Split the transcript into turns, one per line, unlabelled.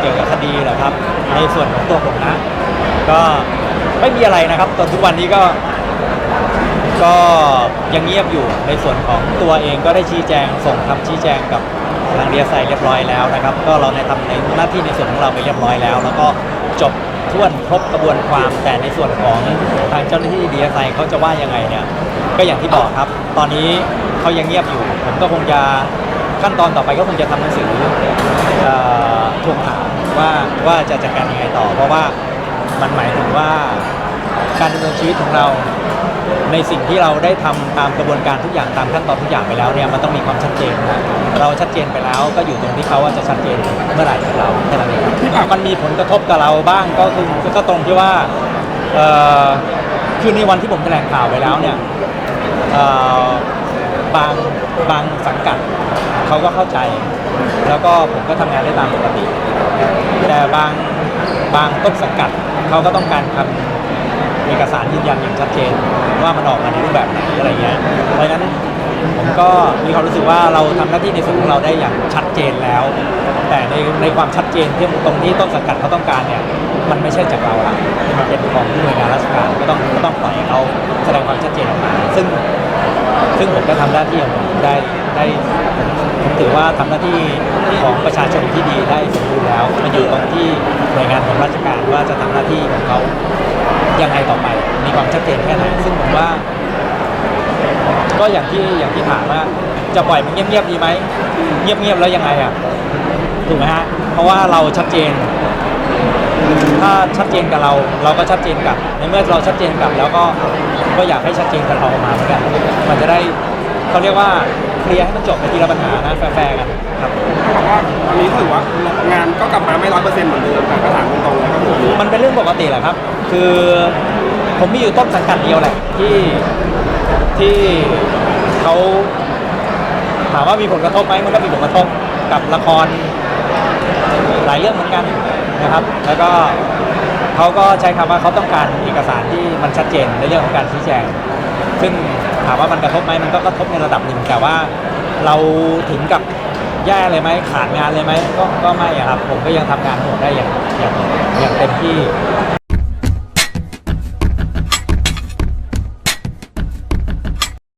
เกี่ยวกับคดีเหรอครับ ในส่วนของตัวผมนะ ก็ไม่มีอะไรนะครับตอนทุกวันนี้ก็ ก็ยังเงียบอยู่ในส่วนของตัวเองก็ได้ชี้แจงส่งคำชี้แจงกับทางเดียไซเรียบร้อยแล้วนะครับ ก็เราในทำในหน้าที่ในส่วนของเราไปเรียบร้อยแล้ว แล้วก็จบท้วนครบกระบวนความแต่ในส่วนของทางเจ้าหน้าที่ดีเอสไอเขาจะว่ายังไงเนี่ยก็อย่างที่บอกครับ ตอนนี้เขายังเงียบอยู่ ผมก็คงจะขั้นตอนต่อไปก็คงจะทำหนังสือเอ่อทวงถาม ว่าว่าจะจัดการยังไงต่อ เพราะว่ามันหมายถึงว่าการดำเนินชีวิตของเรา ในสิ่งที่เราได้ทำตามกระบวนการทุกอย่างตามขั้นตอนทุกอย่างไปแล้วเนี่ยมันต้องมีความชัดเจนนะเราชัดเจนไปแล้วก็อยู่ตรงที่เขาว่าจะชัดเจนเมื่อไหร่กับเราแค่นั้นเองมันมีผลกระทบกับเราบ้างก็คือก็ตรงที่ว่าเอ่อคือในวันที่ผมแถลงข่าวไปแล้วเนี่ย เอ่อบางบางสังกัดเขาก็เข้าใจ แล้วก็ผมก็ทำงานได้ตามปกติ แต่บางบางต้นสังกัดเขาก็ต้องการคำเอกสารยืนยันอย่างชัดเจน ว่ามันออกมาในรูปแบบไหนอะไรเงี้ยเพราะฉะนั้นผมก็มีความรู้สึกว่าเราทำหน้าที่ในส่วนของเราได้อย่างชัดเจนแล้ว แต่ในในความชัดเจนที่ตรงที่ต้นสังกัดเขาต้องการเนี่ยมันไม่ใช่จากเราละมันเป็นของหน่วยงานราชการก็ต้องก็ต้องปล่อยให้เขาแสดงความชัดเจนออกมา ซึ่งซึ่งผมก็ทำหน้าที่ของผมได้ ได้ผมถือว่าทำหน้าที่ของประชาชนที่ดีได้สมบูรณ์แล้วมันอยู่ตรงที่หน่วยงานของราชการว่าจะทำหน้าที่ของเขายังไงต่อไป มีความชัดเจนแค่ไหนซึ่งผมว่า ก็อย่างที่อย่างที่ถามว่าจะปล่อยมันเงียบๆดีไหมเงียบๆแล้วยังไงอะถูกไหมฮะเพราะว่าเราชัดเจน ถ้าชัดเจนกับเรา เราก็ชัดเจนกลับในเมื่อเราชัดเจนกลับ แล้วก็ก็อยากให้ชัดเจนกับเราออกมาเหมือนกัน มันจะได้เขาเรียกว่า เคลียร์ให้มันจบในทีละปัญหานะแฟร์ๆกันครับ
เขาบอกว่าตอนนี้ถือว่างานก็กลับมาไม่ร้อยเปอร์เซ็นต์เหมือนเดิมแต่ก็ถามตรงๆเลยก็คือ
มันเป็นเรื่องปกติแหละครับ คือผมมีอยู่ต้นสังกัดเดียวแหละที่ที่เขาถามว่ามีผลกระทบไหมมันก็มีผลกระทบกับละครหลายเรื่องเหมือนกันนะครับ แล้วก็เขาก็ใช้คำว่าเขาต้องการเอกสารที่มันชัดเจนในเรื่องของการชี้แจง ซึ่ง ถามว่ามันกระทบไหมมันก็กระทบในระดับหนึ่งแต่ว่าเราถึงกับแย่เลยไหมขาดงานเลยไหมก็ก็ไม่อะครับผมก็ยังทำงานของผมได้อย่างอย่างอย่างเต็มที่